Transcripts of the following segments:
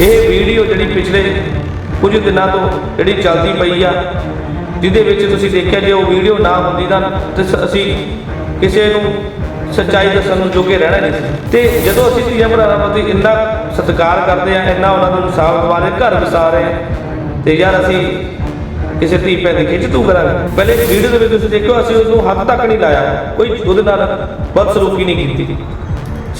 ਇਹ ਵੀਡੀਓ ਜਿਹੜੀ ਪਿਛਲੇ ਕੁਝ ਦਿਨਾਂ ਤੋਂ ਜਿਹੜੀ ਚੱਲਦੀ ਪਈ ਆ, ਜਿਹਦੇ ਵਿੱਚ ਤੁਸੀਂ ਦੇਖਿਆ ਜੇ ਉਹ ਵੀਡੀਓ ਨਾ ਹੁੰਦੀ ਤਾਂ ਤੇ ਅਸੀਂ ਕਿਸੇ ਨੂੰ ਸੱਚਾਈ ਦੱਸਣ ਨੂੰ ਜੋਗੇ ਰਹਿਣਾ ਨਹੀਂ ਸੀ। ਤੇ ਜਦੋਂ ਅਸੀਂ ਧੀਆਂ ਭਰਾਵਾਂ ਪ੍ਰਤੀ ਇੰਨਾ ਸਤਿਕਾਰ ਕਰਦੇ ਆ, ਇੰਨਾ ਉਹਨਾਂ ਨੂੰ ਇਨਸਾਫ ਦਿਵਾਰੇ ਘਰ ਵਸਾ ਰਹੇ ਆ, ਤੇ ਯਾਰ ਅਸੀਂ ਕਿਸੇ ਧੀ ਪੈ ਦੀ ਖਿੱਚ ਤੂੰ ਕਰਾਂਗੇ। ਪਹਿਲੇ ਵੀਡੀਓ ਦੇ ਵਿੱਚ ਤੁਸੀਂ ਦੇਖਿਓ, ਅਸੀਂ ਉਹਨੂੰ ਹੱਥ ਤੱਕ ਨਹੀਂ ਲਾਇਆ। ਕੋਈ ਉਹਦੇ ਨਾਲ ਬਦਸਲੂਕੀ ਨਹੀਂ ਕੀਤੀ।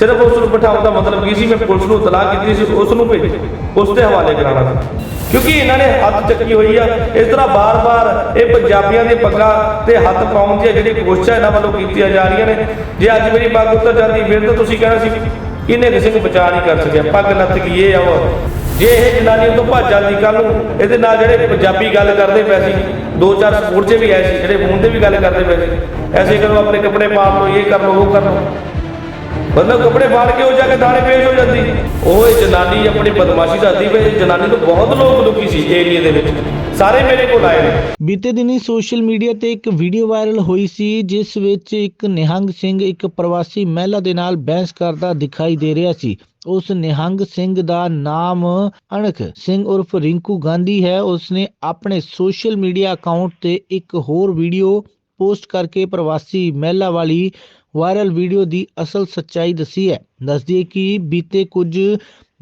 ਸਿਰਫ ਉਸ ਨੂੰ ਬਿਠਾਉਣ ਦਾ ਮਤਲਬ ਕੀ ਸੀ? ਮੈਂ ਪੁਲਿਸ ਨੂੰ ਇਤਲਾਹ ਕੀਤੀ ਸੀ, ਉਸ ਨੂੰ ਭੇਜ। ਉਸ ਦੇ ਹਵਾਲੇ ਕਰਾਉਣਾ ਸੀ। ਕਿਉਂਕਿ ਇਹਨਾਂ ਨੇ ਹੱਥ ਚੱਕੀ ਹੋਈ ਆ। ਇਸ ਤਰ੍ਹਾਂ ਬਾਰ-ਬਾਰ ਇਹ ਪੰਜਾਬੀਆਂ ਦੇ ਪੱਗਾਂ ਤੇ ਹੱਥ ਪਾਉਣ ਦੀਆਂ ਜਿਹੜੀ ਕੋਸ਼ਿਸ਼ਾਂ ਇਹਨਾਂ ਵੱਲੋਂ ਕੀਤੀਆਂ ਜਾ ਰਹੀਆਂ ਨੇ, ਜੇ ਅੱਜ ਮੇਰੀ ਪੱਗ ਉੱਤਰ ਜਾਂਦੀ, ਫਿਰ ਤਾਂ ਤੁਸੀਂ ਕਹਿਣਾ ਸੀ, ਇਹਨੇ ਕਿਸੇ ਨੂੰ ਬਚਾ ਨਹੀਂ ਕਰ ਸਕਿਆ। ਪੱਗ ਲੱਥ ਗਈ ਇਹ ਆ ਉਹ ਜੇ ਇਹ ਜਨਾਨੀ ਤੋਂ ਭੱਜ ਜਾਂਦੀ ਕੱਲ ਨੂੰ, ਇਹਦੇ ਨਾਲ ਜਿਹੜੇ ਪੰਜਾਬੀ ਗੱਲ ਕਰਦੇ ਪਏ ਸੀ ਦੋ ਚਾਰ ਸਪੋਰਟ 'ਚ ਵੀ ਆਏ ਸੀ, ਜਿਹੜੇ ਫੋਨ ਤੇ ਵੀ ਗੱਲ ਕਰਦੇ ਪਏ ਸੀ। ਐਸੇ ਕਰੋ, ਆਪਣੇ ਕੱਪੜੇ ਪਾੜ ਲਓ, ਇਹ ਕਰ ਲਓ, ਉਹ ਕਰ ਲਓ। ਮਤਲਬ ਕੱਪੜੇ ਫਾੜ ਕੇ ਉਹ ਜਾ ਕੇ ਥਾਣੇ ਪੇਸ਼ ਹੋ ਜਾਂਦੀ। ਉਹ ਇਹ ਜਨਾਨੀ ਆਪਣੀ ਬਦਮਾਸ਼ੀ ਦੱਸਦੀ ਪਈ ਜਨਾਨੀ ਤੋਂ ਬਹੁਤ ਲੋਕ ਲੁਕੀ ਸੀ ਏਰੀਏ ਦੇ ਵਿੱਚ। ਸਾਰੇ ਮੇਰੇ ਕੋਲ ਆਏ ਨੇ। ਬੀਤੇ ਦਿਨੀ ਸੋਸ਼ਲ ਮੀਡੀਆ ਤੇ ਇੱਕ ਵੀਡੀਓ ਵਾਇਰਲ ਹੋਈ ਸੀ, ਜਿਸ ਵਿੱਚ ਇੱਕ ਨਿਹੰਗ ਸਿੰਘ ਇੱਕ ਪ੍ਰਵਾਸੀ ਮਹਿਲਾ ਦੇ ਨਾਲ ਬਹਿਸ ਕਰਦਾ ਦਿਖਾਈ ਦੇ ਰਿਹਾ ਸੀ। ਉਸ ਨਿਹੰਗ ਸਿੰਘ ਦਾ ਨਾਮ ਅਣਖ ਸਿੰਘ ਉਰਫ ਰਿੰਕੂ ਗਾਂਧੀ ਹੈ। ਉਸਨੇ ਆਪਣੇ ਸੋਸ਼ਲ ਮੀਡੀਆ ਅਕਾਊਂਟ ਤੇ ਇੱਕ ਹੋਰ ਵੀਡੀਓ ਪੋਸਟ ਕਰਕੇ ਪ੍ਰਵਾਸੀ ਮਹਿਲਾ ਵਾਲੀ ਵਾਇਰਲ ਵੀਡੀਓ ਦੀ ਅਸਲ ਸੱਚਾਈ ਦੱਸੀ ਹੈ। ਦੱਸਦੀ ਹੈ ਕਿ ਬੀਤੇ ਕੁਝ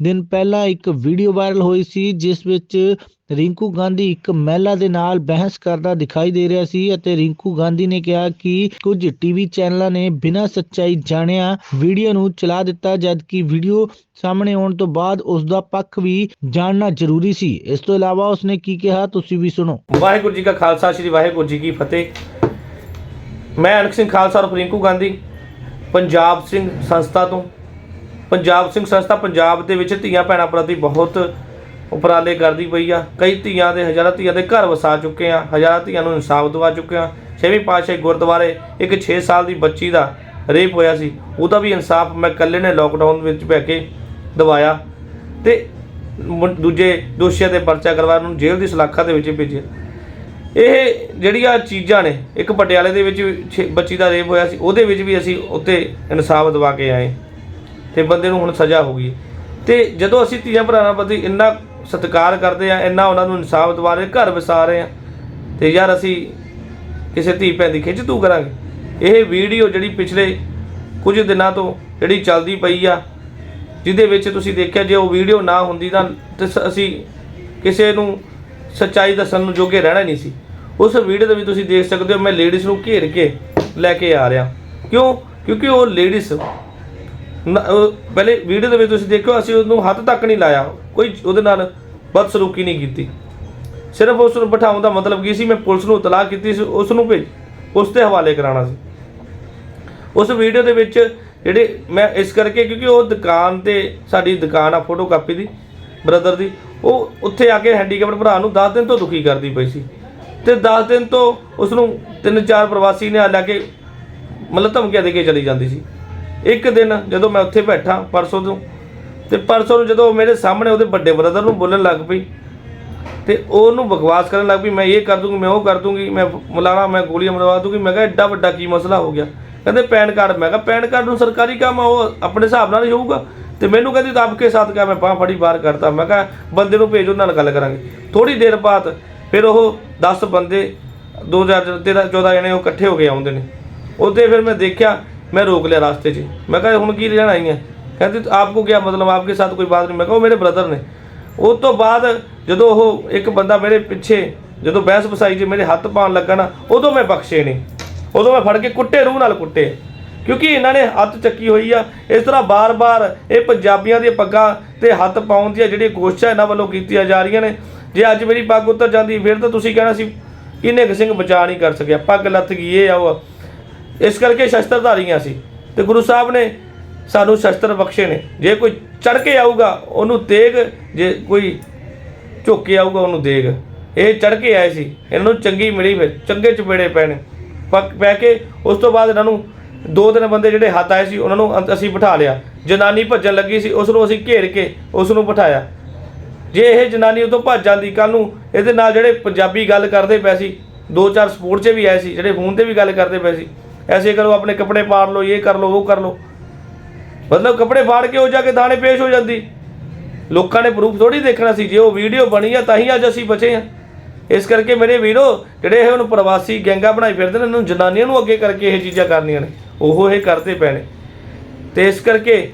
ਦਿਨ ਪਹਿਲਾਂ ਇੱਕ ਵੀਡੀਓ ਵਾਇਰਲ ਹੋਈ ਸੀ, ਜਿਸ ਵਿੱਚ ਰਿੰਕੂ ਗਾਂਧੀ ਇੱਕ ਮਹਿਲਾ ਦੇ ਨਾਲ ਬਹਿਸ ਕਰਦਾ ਦਿਖਾਈ ਦੇ ਰਿਹਾ ਸੀ ਅਤੇ ਰਿੰਕੂ ਗਾਂਧੀ ਨੇ ਕਿਹਾ ਕਿ ਕੁਝ ਟੀਵੀ ਚੈਨਲਾਂ ਨੇ ਬਿਨਾਂ ਸੱਚਾਈ ਜਾਣਿਆ ਵੀਡੀਓ ਨੂੰ ਚਲਾ ਦਿੱਤਾ, ਜਦਕਿ ਵੀਡੀਓ ਸਾਹਮਣੇ ਆਉਣ ਤੋਂ ਬਾਅਦ ਉਸ ਦਾ ਪੱਖ ਵੀ ਜਾਣਨਾ ਜ਼ਰੂਰੀ ਸੀ। ਇਸ ਤੋਂ ਇਲਾਵਾ ਉਸਨੇ ਕੀ ਕਿਹਾ, ਤੁਸੀਂ ਵੀ ਸੁਣੋ। ਵਾਹਿਗੁਰੂ ਜੀ ਕਾ ਖਾਲਸਾ, ਸ੍ਰੀ ਵਾਹਿਗੁਰੂ ਜੀ ਕੀ ਫਤਿਹ। ਮੈਂ ਅਨਕ ਸਿੰਘ ਖਾਲਸਾ ਔਰ ਪ੍ਰਿੰਕੂ ਗਾਂਧੀ, ਪੰਜਾਬ ਸਿੰਘ ਸੰਸਥਾ ਤੋਂ। ਪੰਜਾਬ ਸਿੰਘ ਸੰਸਥਾ ਪੰਜਾਬ ਦੇ ਵਿੱਚ ਧੀਆਂ ਭੈਣਾਂ ਪ੍ਰਤੀ ਬਹੁਤ ਉਪਰਾਲੇ ਕਰਦੀ ਪਈ ਆ। ਕਈ ਧੀਆਂ ਦੇ, ਹਜ਼ਾਰਾਂ ਧੀਆਂ ਦੇ ਘਰ ਵਸਾ ਚੁੱਕੇ ਆ, ਹਜ਼ਾਰਾਂ ਧੀਆਂ ਨੂੰ ਇਨਸਾਫ ਦਿਵਾ ਚੁੱਕੇ ਆ। ਛੇਵੀਂ ਪਾਤਸ਼ਾਹ ਗੁਰਦੁਆਰੇ ਇੱਕ 6 ਸਾਲ ਦੀ ਬੱਚੀ ਦਾ ਰੇਪ ਹੋਇਆ ਸੀ। ਉਹਦਾ ਵੀ ਇਨਸਾਫ ਮੈਂ ਇਕੱਲੇ ਨੇ ਲੋਕਡਾਊਨ ਵਿੱਚ ਬਹਿ ਕੇ ਦਵਾਇਆ ਤੇ ਦੂਜੇ ਦੋਸ਼ੀਆਂ ਦੇ ਪਰਚਾ ਕਰਵਾ ਉਹਨੂੰ ਜੇਲ੍ਹ ਦੀ ਸਲਾਖਾ ਦੇ ਵਿੱਚ ਭੇਜਿਆ। ਇਹ ਜਿਹੜੀਆਂ ਚੀਜ਼ਾਂ ਨੇ, ਇੱਕ ਪਟਿਆਲੇ ਦੇ ਵਿੱਚ ਛੇ- ਬੱਚੀ ਦਾ ਰੇਪ ਹੋਇਆ ਸੀ, ਉਹਦੇ ਵਿੱਚ ਵੀ ਅਸੀਂ ਉੱਤੇ ਇਨਸਾਫ ਦਿਵਾ ਕੇ ਆਏ। ਤੇ ਬੰਦੇ ਨੂੰ ਹੁਣ ਸਜ਼ਾ ਹੋ ਗਈ ਤੇ ਜਦੋਂ ਅਸੀਂ ਧੀਆਂ ਭਰਾਵਾਂ ਪ੍ਰਤੀ ਇੰਨਾ ਸਤਿਕਾਰ ਕਰਦੇ ਆ ਇੰਨਾ ਉਹਨਾਂ ਨੂੰ ਇਨਸਾਫ ਦਿਵਾ ਰਹੇ, ਘਰ ਵਸਾ ਰਹੇ ਆ ਤੇ ਯਾਰ ਅਸੀਂ ਕਿਸੇ ਧੀ ਭੈਣ ਦੀ ਖਿੱਚ ਤੂੰ ਕਰਾਂਗੇ। ਇਹ ਵੀਡੀਓ ਜਿਹੜੀ ਪਿਛਲੇ ਕੁਝ ਦਿਨਾਂ ਤੋਂ ਜਿਹੜੀ ਚੱਲਦੀ ਪਈ ਆ, ਜਿਹਦੇ ਵਿੱਚ ਤੁਸੀਂ ਦੇਖਿਆ, ਜੇ ਉਹ ਵੀਡੀਓ ਨਾ ਹੁੰਦੀ ਤਾਂ ਸ- ਅਸੀਂ ਕਿਸੇ ਨੂੰ ਸੱਚਾਈ ਦੱਸਣ ਨੂੰ ਜੋਗੇ ਰਹਿਣਾ ਨਹੀਂ ਸੀ। ਉਸ ਵੀਡੀਓ ਦੇ ਵਿੱਚ ਤੁਸੀਂ ਦੇਖ ਸਕਦੇ ਹੋ, ਮੈਂ ਲੇਡੀਜ਼ ਨੂੰ ਘੇਰ ਕੇ ਲੈ ਕੇ ਆ ਰਿਹਾ। ਕਿਉਂ? ਕਿਉਂਕਿ ਉਹ ਲੇਡੀਜ਼ ਪਹਿਲੇ ਵੀਡੀਓ ਦੇ ਵਿੱਚ ਤੁਸੀਂ ਦੇਖਿਓ, ਅਸੀਂ ਉਹਨੂੰ ਹੱਥ ਤੱਕ ਨਹੀਂ ਲਾਇਆ। ਕੋਈ ਉਹਦੇ ਨਾਲ ਬਦਸਲੂਕੀ ਨਹੀਂ ਕੀਤੀ। ਸਿਰਫ ਉਸ ਨੂੰ ਬਿਠਾਉਣ ਦਾ ਮਤਲਬ ਕੀ ਸੀ, ਮੈਂ ਪੁਲਿਸ ਨੂੰ ਇਤਲਾਹ ਕੀਤੀ ਸੀ, ਉਸ ਨੂੰ ਭੇਜ, ਉਸ ਦੇ ਹਵਾਲੇ ਕਰਾਉਣਾ ਸੀ। ਉਸ ਵੀਡੀਓ ਦੇ ਵਿੱਚ ਜਿਹੜੇ ਮੈਂ ਇਸ ਕਰਕੇ, ਕਿਉਂਕਿ ਉਹ ਦੁਕਾਨ ਤੇ ਸਾਡੀ ਦੁਕਾਨ ਆ ਫੋਟੋਕਾਪੀ ਦੀ ਬ੍ਰਦਰ ਦੀ, ਉਹ ਉੱਥੇ ਆ ਕੇ ਹੈਂਡੀਕੈਪਡ ਭਰਾ ਨੂੰ 10 ਦਿਨ ਤੋਂ ਦੁਖੀ ਕਰਦੀ ਪਈ ਸੀ। ਤੇ 10 ਦਿਨ ਤੋਂ ਉਸ ਨੂੰ ਤਿੰਨ ਚਾਰ ਪ੍ਰਵਾਸੀ ਨੇ ਲੈ ਕੇ ਮਤਲਬ ਧਮਕੀਆਂ ਦੇ ਕੇ ਚਲੀ ਜਾਂਦੀ ਸੀ। ਇੱਕ ਦਿਨ ਜਦੋਂ ਮੈਂ ਉੱਥੇ ਬੈਠਾ ਪਰਸੋਂ ਤੋਂ, ਤੇ ਪਰਸੋਂ ਨੂੰ ਜਦੋਂ ਮੇਰੇ ਸਾਹਮਣੇ ਉਹਦੇ ਵੱਡੇ ਬ੍ਰਦਰ ਨੂੰ ਬੋਲਣ ਲੱਗ ਪਈ, ਤੇ ਉਹਨੂੰ ਬਕਵਾਸ ਕਰਨ ਲੱਗ ਪਈ, ਮੈਂ ਇਹ ਕਰ ਦੂੰਗੀ, ਮੈਂ ਉਹ ਕਰ ਦੂੰਗੀ, ਮੈਂ ਮਲਾਣਾ ਮੈਂ ਗੋਲੀਆਂ ਮਰਵਾ ਦੂੰਗੀ, ਮੈਂ ਕਿਹਾ ਐਡਾ ਵੱਡਾ ਕੀ ਮਸਲਾ ਹੋ ਗਿਆ। ਕਹਿੰਦੇ, ਪੈਨ ਕਾਰਡ, ਮੈਂ ਕਿਹਾ, ਪੈਨ ਕਾਰਡ ਨੂੰ ਸਰਕਾਰੀ ਕੰਮ ਉਹ ਆਪਣੇ ਹਿਸਾਬ ਨਾਲ ਹੀ ਹੋਊਗਾ। ਤੇ ਮੈਨੂੰ ਕਹਿੰਦੀ ਤਾਂ ਆਪਕੇ ਸਾਥ ਕਿਆ ਮੈਂ ਬਾਂਹ ਫੜੀ ਬਾਹਰ ਕਰਤਾ। ਮੈਂ ਕਿਹਾ, ਬੰਦੇ ਨੂੰ ਭੇਜੋ, ਨਾਲ ਗੱਲ ਕਰਾਂਗੇ। ਥੋੜੀ ਦੇਰ ਬਾਅਦ ਫਿਰ ਉਹ 10 ਬੰਦੇ 2013 14 ਜਣੇ ਉਹ ਇਕੱਠੇ ਹੋ ਕੇ ਆਉਂਦੇ ਨੇ। ਉਹਦੇ ਫਿਰ ਮੈਂ ਦੇਖਿਆ, ਮੈਂ ਰੋਕ ਲਿਆ ਰਾਸਤੇ 'ਚ। ਮੈਂ ਕਿਹਾ, ਹੁਣ ਕੀ ਲੈਣ ਆਈ ਹੈ ਕਹਿੰਦੀ, ਆਪਕੋ ਕੀ ਮਤਲਬ, ਆਪਕੇ ਸਾਥ ਕੋਈ ਬਾਤ ਨਹੀਂ। ਮੈਂ ਕਿਹਾ, ਉਹ ਮੇਰੇ ਬ੍ਰਦਰ ਨੇ। ਉਸ ਤੋਂ ਬਾਅਦ ਜਦੋਂ ਉਹ ਇੱਕ ਬੰਦਾ ਮੇਰੇ ਪਿੱਛੇ, ਜਦੋਂ ਬਹਿਸ ਵਸਾਈ ਜੇ ਮੇਰੇ ਹੱਥ ਪਾਉਣ ਲੱਗਾ ਨਾ, ਉਦੋਂ ਮੈਂ ਬਖਸ਼ੇ ਨਹੀਂ ਉਦੋਂ ਮੈਂ ਫੜ ਕੇ ਕੁੱਟੇ, ਰੂਹ ਨਾਲ ਕੁੱਟੇ। ਕਿਉਂਕਿ ਇਹਨਾਂ ਨੇ ਹੱਥ ਚੱਕੀ ਹੋਈ ਆ। ਇਸ ਤਰ੍ਹਾਂ ਬਾਰ-ਬਾਰ ਇਹ ਪੰਜਾਬੀਆਂ ਦੀਆਂ ਪੱਗਾਂ ਤੇ ਹੱਥ ਪਾਉਣ ਦੀਆਂ ਜਿਹੜੀਆਂ ਕੋਸ਼ਿਸ਼ਾਂ ਇਹਨਾਂ ਵੱਲੋਂ ਕੀਤੀਆਂ ਜਾ ਰਹੀਆਂ ਨੇ। ਜੇ ਅੱਜ ਮੇਰੀ ਪੱਗ ਉੱਤਰ ਜਾਂਦੀ, ਫਿਰ ਤਾਂ ਤੁਸੀਂ ਕਹਿਣਾ ਸੀ ਇਹਨੇ ਸਿੰਘ ਬਚਾ ਨਹੀਂ ਕਰ ਸਕਿਆ। ਪੱਗ ਲੱਥ ਗਈ, ਇਹ ਆ ਉਹ ਇਸ ਕਰਕੇ ਸ਼ਸਤਰਧਾਰੀਆਂ ਸੀ ਤੇ ਗੁਰੂ ਸਾਹਿਬ ਨੇ ਸਾਨੂੰ ਸ਼ਸਤਰ ਬਖਸ਼ੇ ਨੇ। ਜੇ ਕੋਈ ਚੜ ਕੇ ਆਊਗਾ, ਉਹਨੂੰ ਤੇਗ, ਜੇ ਕੋਈ ਝੁੱਕ ਕੇ ਆਊਗਾ, ਉਹਨੂੰ ਦੇਗ। ਇਹ ਚੜ ਕੇ ਆਏ ਸੀ। ਇਹਨਾਂ ਨੂੰ ਚੰਗੀ ਮਿਲੀ ਫਿਰ। ਚੰਗੇ ਚਪੇੜੇ ਪੈਣੇ। ਪੱਕ ਪੈ ਕੇ ਉਸ ਤੋਂ ਬਾਅਦ ਇਹਨਾਂ ਨੂੰ ਦੋ ਤਿੰਨ ਬੰਦੇ ਜਿਹੜੇ ਹੱਥ ਆਏ ਸੀ, ਉਹਨਾਂ ਨੂੰ ਅੰਤ- ਅਸੀਂ ਬਿਠਾ ਲਿਆ। ਜਨਾਨੀ ਭੱਜਣ ਲੱਗੀ ਸੀ, ਉਸ ਨੂੰ ਅਸੀਂ ਘੇਰ ਕੇ ਉਸ ਨੂੰ ਬਿਠਾਇਆ। ਜੇ ਇਹ ਜਨਾਨੀ ਉਦੋਂ ਭੱਜ ਜਾਂਦੀ ਕੱਲ ਨੂੰ ਇਹਦੇ ਨਾਲ ਜਿਹੜੇ ਪੰਜਾਬੀ ਗੱਲ ਕਰਦੇ ਪਏ ਸੀ, ਦੋ ਚਾਰ ਸਪੋਰਟ 'ਚ ਵੀ ਆਏ ਸੀ, ਜਿਹੜੇ ਫੋਨ ਤੇ ਵੀ ਗੱਲ ਕਰਦੇ ਪਏ ਸੀ, ਐਸੇ ਕਰੋ, ਆਪਣੇ ਕੱਪੜੇ ਪਾੜ ਲਓ, ਇਹ ਕਰ ਲਓ, ਉਹ ਕਰ ਲਓ। ਮਤਲਬ ਕੱਪੜੇ ਫਾੜ ਕੇ ਉਹ ਜਾ ਕੇ ਥਾਣੇ ਪੇਸ਼ ਹੋ ਜਾਂਦੀ। ਲੋਕਾਂ ਨੇ ਪ੍ਰੂਫ ਥੋੜੀ ਦੇਖਣਾ ਸੀ, ਜੇ ਉਹ ਵੀਡੀਓ ਬਣੀ ਆ, ਤਾਂ ਹੀ ਅੱਜ ਅਸੀਂ ਬਚੇ ਆ। ਇਸ ਕਰਕੇ ਮੇਰੇ ਵੀਰੋ, ਜਿਹੜੇ ਇਹ ਹੁਣ ਪ੍ਰਵਾਸੀ ਗੈਂਗਾ ਬਣਾਈ ਫਿਰਦੇ ਨੇ, ਇਹਨਾਂ ਨੂੰ ਜਨਾਨੀਆਂ ਨੂੰ ਅੱਗੇ ਕਰਕੇ ਇਹ ਚੀਜ਼ਾਂ ਕਰਨੀਆਂ ਨੇ। ਉਹ ਇਹ ਕਰਦੇ ਪਏ ਨੇ ਤੇ ਇਸ ਕਰਕੇ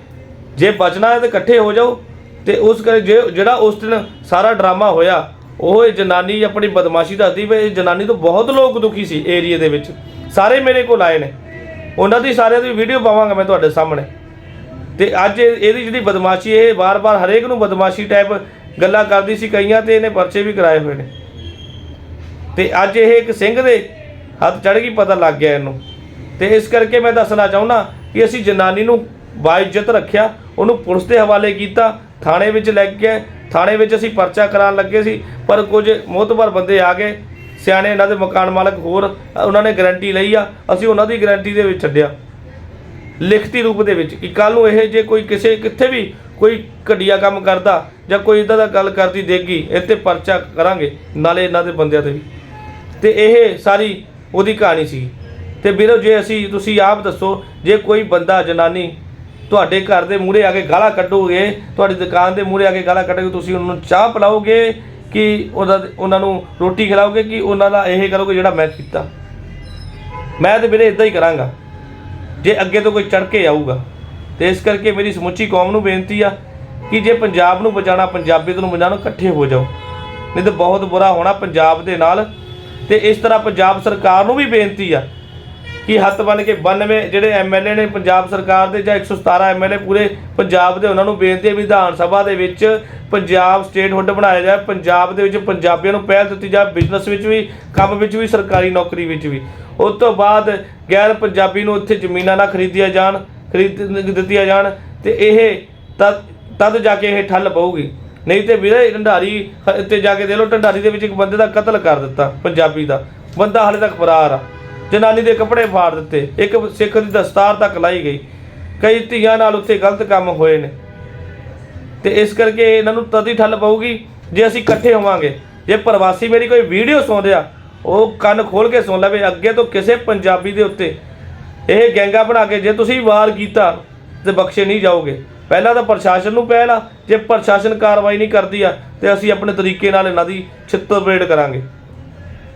ਜੇ ਬਚਣਾ ਹੈ ਤਾਂ ਇਕੱਠੇ ਹੋ ਜਾਓ ਤੇ ਉਸ ਕਰ ਜੇ ਜਿਹੜਾ ਉਸ ਦਿਨ ਸਾਰਾ ਡਰਾਮਾ ਹੋਇਆ, ਉਹ ਇਹ ਜਨਾਨੀ ਆਪਣੀ ਬਦਮਾਸ਼ੀ ਦੱਸਦੀ ਵੀ ਇਹ ਜਨਾਨੀ ਤੋਂ ਬਹੁਤ ਲੋਕ ਦੁਖੀ ਸੀ ਏਰੀਏ ਦੇ ਵਿੱਚ। ਸਾਰੇ ਮੇਰੇ ਕੋਲ ਆਏ ਨੇ। ਉਹਨਾਂ ਦੀ ਸਾਰਿਆਂ ਦੀ ਵੀਡੀਓ ਪਾਵਾਂਗਾ ਮੈਂ ਤੁਹਾਡੇ ਸਾਹਮਣੇ। ਤੇ ਅੱਜ ਇਹਦੀ ਜਿਹੜੀ ਬਦਮਾਸ਼ੀ, ਇਹ ਵਾਰ-ਵਾਰ ਹਰੇਕ ਨੂੰ ਬਦਮਾਸ਼ੀ ਟਾਈਪ ਗੱਲਾਂ ਕਰਦੀ ਸੀ ਕਈਆਂ ਤੇ ਇਹਨੇ ਪਰਚੇ ਵੀ ਕਰਾਏ ਹੋਏ ਨੇ। ਤੇ ਅੱਜ ਇਹ ਇੱਕ ਸਿੰਘ ਦੇ ਹੱਥ ਚੜ ਗਈ ਪਤਾ ਲੱਗ ਗਿਆ ਇਹਨੂੰ। ਤੇ ਇਸ ਕਰਕੇ ਮੈਂ ਦੱਸਣਾ ਚਾਹੁੰਦਾ ਕਿ ਅਸੀਂ ਜਨਾਨੀ ਨੂੰ ਬਾਇਜ਼ਤ ਰੱਖਿਆ, ਉਹਨੂੰ ਪੁਲਿਸ ਦੇ ਹਵਾਲੇ ਕੀਤਾ, ਥਾਣੇ ਵਿੱਚ ਲੈ ਕੇ ਥਾਣੇ ਵਿੱਚ ਅਸੀਂ ਪਰਚਾ ਕਰਾਉਣ ਲੱਗੇ ਸੀ, ਪਰ ਕੁਝ ਮੋਤਬਰ ਬੰਦੇ ਆ ਗਏ, ਸਿਆਣੇ ਇਹਨਾਂ ਦੇ ਮਕਾਨ ਮਾਲਕ ਹੋਰ, ਉਹਨਾਂ ਨੇ ਗਾਰੰਟੀ ਲਈ ਆ, ਅਸੀਂ ਉਹਨਾਂ ਦੀ ਗਾਰੰਟੀ ਦੇ ਵਿੱਚ ਛੱਡਿਆ। ਲਿਖਤੀ ਰੂਪ ਦੇ ਵਿੱਚ ਕਿ ਕੱਲ ਨੂੰ ਇਹ ਜੇ ਕੋਈ ਕਿਸੇ, ਕਿੱਥੇ ਵੀ ਕੋਈ ਘਟੀਆ ਕੰਮ ਕਰਦਾ ਜਾਂ ਕੋਈ ਇਦਾਂ ਦਾ ਗੱਲ ਕਰਦੀ ਦੇਗੀ ਇੱਥੇ ਪਰਚਾ ਕਰਾਂਗੇ, ਨਾਲੇ ਇਹਨਾਂ ਦੇ ਬੰਦਿਆਂ ਤੇ ਵੀ। ਤੇ ਇਹ ਸਾਰੀ ਉਹਦੀ ਕਹਾਣੀ ਸੀ। ਤੇ ਵੀਰੋ, ਜੇ ਅਸੀਂ, ਤੁਸੀਂ ਆਪ ਦੱਸੋ, ਜੇ ਕੋਈ ਬੰਦਾ, ਜਨਾਨੀ ਤੁਹਾਡੇ ਘਰ ਦੇ ਮੂਹਰੇ ਆ ਕੇ ਗਾਲਾਂ ਕੱਢੋਗੇ, ਤੁਹਾਡੀ ਦੁਕਾਨ ਦੇ ਮੂਹਰੇ ਆ ਕੇ ਗਾਲਾਂ ਕੱਢੋਗੇ, ਤੁਸੀਂ ਉਹਨਾਂ ਨੂੰ ਚਾਹ ਪਿਲਾਓਗੇ ਕਿ ਉਹਦਾ, ਉਹਨਾਂ ਨੂੰ ਰੋਟੀ ਖਿਲਾਓਗੇ ਕਿ ਉਹਨਾਂ ਦਾ ਇਹ ਕਰੋਗੇ ਜਿਹੜਾ ਮੈਂ ਕੀਤਾ? ਮੈਂ ਤੇ ਵੀਰੇ ਇਦਾਂ ਹੀ ਕਰਾਂਗਾ। ਜੇ ਅੱਗੇ ਤੋਂ ਕੋਈ ਚੜ ਕੇ ਆਊਗਾ, ਤੇ ਇਸ ਕਰਕੇ ਮੇਰੀ ਸਮੁੱਚੀ ਕੌਮ ਨੂੰ ਬੇਨਤੀ ਆ ਕਿ ਜੇ ਪੰਜਾਬ ਨੂੰ ਬਚਾਉਣਾ ਪੰਜਾਬੀਅਤ ਨੂੰ ਬਚਾਉਣਾ, ਇਕੱਠੇ ਹੋ ਜਾਓ। ਨਹੀਂ ਤਾਂ ਬਹੁਤ ਬੁਰਾ ਹੋਣਾ ਪੰਜਾਬ ਦੇ ਨਾਲ। ਤੇ ਇਸ ਤਰ੍ਹਾਂ ਪੰਜਾਬ ਸਰਕਾਰ ਨੂੰ ਵੀ ਬੇਨਤੀ ਆ ਕਿ ਹੱਥ ਬਨ ਕੇ 92 ਜਿਹੜੇ ਐਮਐਲਏ ਨੇ ਪੰਜਾਬ ਸਰਕਾਰ ਦੇ ਜਾਂ 117 ਐਮਐਲਏ ਪੂਰੇ ਪੰਜਾਬ ਦੇ ਉਹਨਾਂ ਨੂੰ ਬੇਨਤੀ ਹੈ ਵੀ ਵਿਧਾਨ ਸਭਾ ਦੇ ਵਿੱਚ ਪੰਜਾਬ ਸਟੇਟ ਹੁੱਡ ਬਣਾਇਆ ਜਾਏ, ਪੰਜਾਬ ਦੇ ਵਿੱਚ ਪੰਜਾਬੀਆਂ ਨੂੰ ਪਹਿਲ ਦਿੱਤੀ ਜਾਏ ਬਿਜ਼ਨਸ ਵਿੱਚ ਵੀ, ਕੰਮ ਵਿੱਚ ਵੀ, ਸਰਕਾਰੀ ਨੌਕਰੀ ਵਿੱਚ ਵੀ। ਉਸ ਤੋਂ ਬਾਅਦ ਗੈਰ ਪੰਜਾਬੀ ਨੂੰ ਉੱਥੇ ਜ਼ਮੀਨਾਂ ਨਾ ਖਰੀਦੀਆਂ ਜਾਣ, ਖਰੀਦ ਦਿੱਤੀਆਂ ਜਾਣ ਤੇ ਇਹ ਤਦ ਤਦ ਜਾ ਕੇ ਇਹ ਠੱਲ ਪਊਗੀ। ਨਹੀਂ ਤੇ ਵੀਰੇ, ਢੰਡਾਰੀ ਤੇ ਜਾ ਕੇ ਦੇ ਲੋ ਢੰਡਾਰੀ ਦੇ ਵਿੱਚ ਇੱਕ ਬੰਦੇ ਦਾ ਕਤਲ ਕਰ ਦਿੱਤਾ, ਪੰਜਾਬੀ ਦਾ। ਬੰਦਾ ਹਾਲੇ ਤੱਕ ਫਰਾਰ ਆ। ਜਨਾਨੀ ਦੇ ਕੱਪੜੇ ਫਾੜ ਦਿੱਤੇ। ਇੱਕ ਸਿੱਖ ਦੀ ਦਸਤਾਰ ਤੱਕ ਲਾਈ ਗਈ। ਕਈ ਧੀਆਂ ਨਾਲ ਉੱਥੇ ਗਲਤ ਕੰਮ ਹੋਏ ਨੇ। ਤੇ ਇਸ ਕਰਕੇ ਇਹਨਾਂ ਨੂੰ ਤਦੀ ਠੱਲ ਪਊਗੀ ਜੇ ਅਸੀਂ ਇਕੱਠੇ ਹੋਵਾਂਗੇ। ਜੇ ਪ੍ਰਵਾਸੀ ਮੇਰੀ ਕੋਈ ਵੀਡੀਓ ਸੁਣ ਰਿਹਾ ਉਹ ਕੰਨ ਖੋਲ ਕੇ ਸੁਣ ਲਵੇ ਅੱਗੇ ਤੋਂ ਕਿਸੇ ਪੰਜਾਬੀ ਦੇ ਉੱਤੇ। ਇਹ ਗੈਂਗਾ ਬਣਾ ਕੇ ਜੇ ਤੁਸੀਂ ਵਾਰ ਕੀਤਾ ਤੇ ਬਖਸ਼ੇ ਨਹੀਂ ਜਾਓਗੇ। ਪਹਿਲਾਂ ਤਾਂ ਪ੍ਰਸ਼ਾਸਨ ਨੂੰ ਪਹਿਲ ਆ। ਜੇ ਪ੍ਰਸ਼ਾਸਨ ਕਾਰਵਾਈ ਨਹੀਂ ਕਰਦੀ ਆ, ਤੇ ਅਸੀਂ ਆਪਣੇ ਤਰੀਕੇ ਨਾਲ ਇਹਨਾਂ ਦੀ ਛਿੱਤਰ ਪਰੇਡ ਕਰਾਂਗੇ।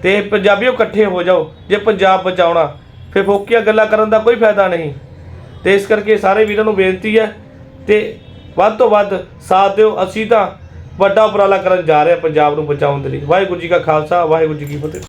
ਤੇ ਪੰਜਾਬੀਓ ਇਕੱਠੇ ਹੋ ਜਾਓ, ਜੇ ਪੰਜਾਬ ਬਚਾਉਣਾ, ਫਿਰ ਫੋਕੀਆਂ ਗੱਲਾਂ ਕਰਨ ਦਾ ਕੋਈ ਫਾਇਦਾ ਨਹੀਂ। ਤੇ ਇਸ ਕਰਕੇ ਸਾਰੇ ਵੀਰਾਂ ਨੂੰ ਬੇਨਤੀ ਹੈ ਤੇ ਵੱਧ ਤੋਂ ਵੱਧ ਸਾਥ ਦਿਓ। ਅਸੀਂ ਤਾਂ ਵੱਡਾ ਉਪਰਾਲਾ ਕਰਨ ਜਾ ਰਹੇ ਹਾਂ ਪੰਜਾਬ ਨੂੰ ਬਚਾਉਣ ਦੇ ਲਈ। ਵਾਹਿਗੁਰੂ ਜੀ ਕਾ ਖਾਲਸਾ, ਵਾਹਿਗੁਰੂ ਜੀ ਕੀ ਫਤਿਹ।